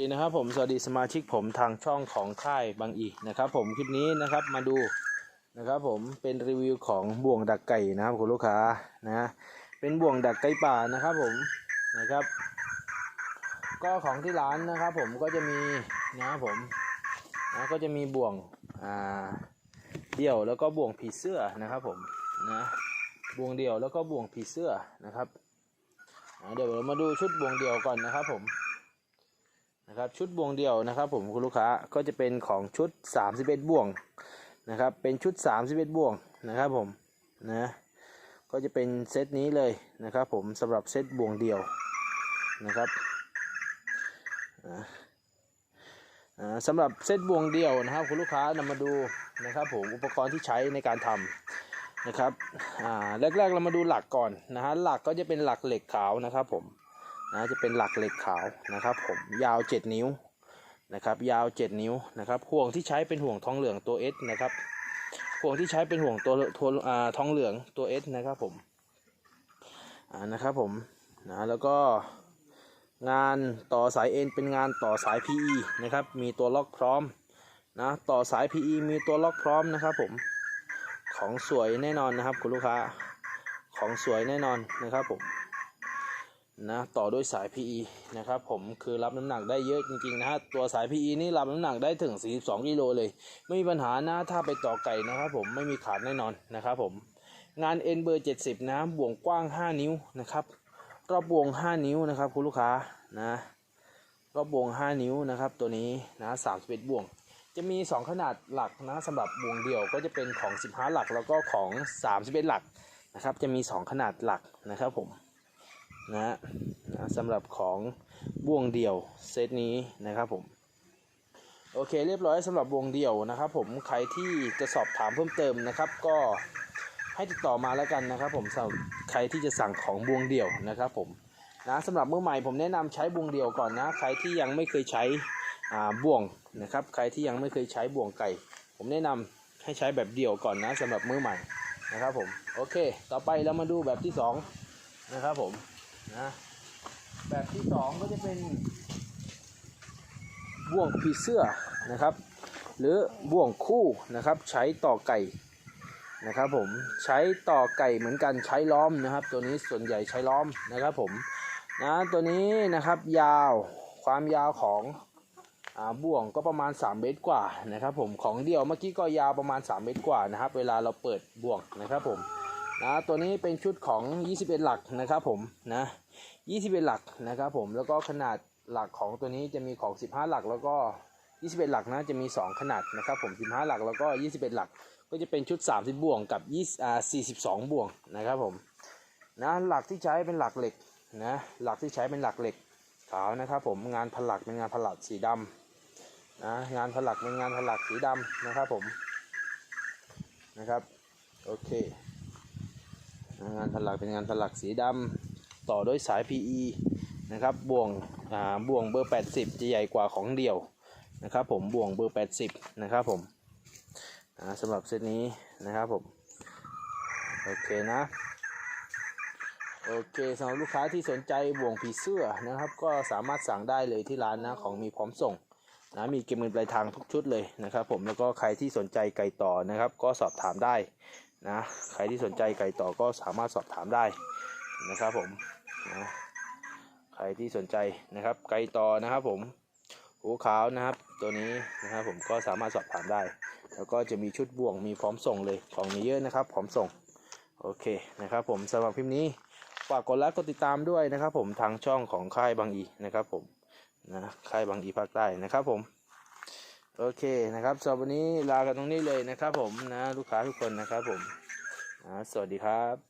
ดีนะครับผมสวัสดีสมาชิกผมทางช่องของค่ายบางอีนะครับ ผมคลิปนี้นะครับมาดูนะครับผมเป็นรีวิวของบ่วงดักไก่นะครับคุณลูกค้านะเป็นบ่วงดักไก่ป่านะครับผมนะครับ ก็ของที่ร้านนะครับผมก็จะมีนะครับผมนะก็จะมีบ่วงอ่าเดี่ยวแล้วก็บ่วงผีเสื้อนะครับผมนะบ่วงเดี่ยวแล้วก็บ่วงผีเสื้อนะครับเดี๋ยวเรามาดูชุดบ่วงเดี่ยวก่อนนะครับผม นะครับชุดบ่วงเดียวนะครับ ผมคุณลูกค้าก็จะเป็นของชุด 31 บ่วงนะครับเป็นชุด 31 บ่วงนะครับผมนะก็จะเป็นเซตนี้เลยนะครับ ผมสำหรับเซตบ่วงเดียวนะครับอ่าสำหรับเซตบ่วงเดียวนะครับ คุณลูกค้านำมาดูนะครับ ผมอุปกรณ์ที่ใช้ในการทำนะครับอ่าแรกๆเรามาดูหลักก่อนนะฮะหลักก็จะเป็นหลักเหล็กขาวนะครับผม นะจะเป็นหลักเหล็กขาวนะครับผมยาว 7 นิ้วนะครับยาว 7 นิ้วนะครับห่วงที่ใช้เป็นห่วงทองเหลืองตัว S นะครับห่วงที่ใช้เป็นห่วงตัวตัวอ่าทองเหลืองตัว S นะครับผมอ่านะครับผมนะแล้วก็งานต่อสายเอ็นเป็นงานต่อสาย PE นะครับมีตัวล็อกพร้อมนะต่อสาย PE มีตัวล็อกพร้อมนะครับผมของสวยแน่นอนนะครับคุณลูกค้าของสวยแน่นอนนะครับผม นะต่อด้วยสาย PE นะครับผมคือรับน้ำหนักได้เยอะจริงๆนะฮะตัวสาย PE นี่รับน้ำหนักได้ถึง 42กิโลเลย ไม่มีปัญหานะถ้าไปต่อไก่นะครับผมไม่มีขาดแน่นอนนะครับผมงาน N เบอร์ 70 นะบ่วงกว้าง 5 นิ้วนะครับรอบบ่วง 5 นิ้วนะครับคุณลูกค้านะรอบบ่วง 5 นิ้วนะครับตัวนี้นะ31บ่วง จะมี 2 ขนาดหลักนะสำหรับบ่วงเดี่ยวก็จะเป็นของ 15 หลักแล้วก็ของ 31 หลักนะครับจะมี 2 ขนาดหลักนะครับผม นะนะสำหรับของบ่วงเดี่ยวเซตนี้นะครับผมโอเคเรียบร้อยสำหรับวงเดี่ยวนะครับผมใครที่จะสอบถามเพิ่มเติมนะครับ ก็ให้ติดต่อมาแล้วกันนะครับผมสำหรับใครที่จะสั่งของวงเดี่ยวนะครับผมนะสำหรับมือใหม่ผมแนะนำใช้บวงเดี่ยวก่อนนะ ใครที่ยังไม่เคยใช้อ่าบ่วงนะครับ ใครที่ยังไม่เคยใช้บ่วงไก่ ผมแนะนำให้ใช้แบบเดี่ยวก่อนนะสำหรับมือใหม่นะครับผมโอเค ต่อไปเรามาดูแบบที่สองนะครับผม นะแบบที่สองก็จะเป็นบ่วงผีเสื้อนะครับ หรือบ่วงคู่นะครับ ใช้ต่อไก่นะครับผมใช้ต่อไก่เหมือนกันใช้ล้อมนะครับ ตัวนี้ส่วนใหญ่ใช้ล้อมนะครับผมนะตัวนี้นะครับยาวความยาวของอบ่วงก็ประมาณ 3 เมตรกว่านะครับผมของเดี่ยวเมื่อกี้ก็ยาวประมาณ 3 เมตรกว่านะครับ เวลาเราเปิดบ่วงนะครับผม นะตัวนี้เป็นชุดของ 21 หลักนะครับผมนะ21 หลักนะครับผมแล้วก็ขนาดหลักของตัวนี้จะมีของ 15 หลักแล้วก็ 21 หลักนะจะมี 2 ขนาดนะครับผม 15 หลักแล้วก็ 21 หลัก ก็จะเป็นชุด 30บ่วงกับ20อ่า42บ่วงนะครับผมนะหลักที่ใช้เป็นหลักเหล็กนะหลักที่ใช้เป็นหลักเหล็กขาวนะครับผมงานผลักเป็นงานผลักสีดำนะงานผลักเป็นงานผลักสีดำนะครับผมนะครับโอเค งานผลักเป็นงานผลักสีดำต่อด้วยสาย PE นะครับบ่วงบ่วงเบอร์ 80 จะใหญ่กว่าของเดี่ยวนะครับผมบ่วงเบอร์ 80 นะครับผมอ่าสำหรับเซตนี้นะครับผมโอเคนะโอเคสำหรับลูกค้าที่สนใจบ่วงผีเสื้อนะครับ ก็สามารถสั่งได้เลยที่ร้านนะของมีพร้อมส่งนะมีเก็บเงินปลายทางทุกชุดเลยนะครับ ผมแล้วก็ใครที่สนใจไก่ต่อนะครับ ก็สอบถามได้ นะ ใครที่สนใจไก่ต่อก็สามารถสอบถามได้นะครับผมนะใครที่สนใจนะครับ ไก่ต่อนะครับผมหูขาวนะครับ ตัวนี้นะครับผมก็สามารถสอบถามได้ แล้วก็จะมีชุดบ่วงมีพร้อมส่งเลยของมีเยอะนะครับ พร้อมส่งโอเคนะครับ ผมสำหรับคลิปนี้ฝากกดไลค์กดติดตามด้วยนะครับ ผมทางช่องของค่ายบางอีนะครับ ผมนะค่ายบางอีภาคใต้นะครับ ผม โอเคนะครับสำหรับวันนี้ลากันตรงนี้เลยนะครับผมนะ ลูกค้าทุกคนนะครับผมสวัสดีครับ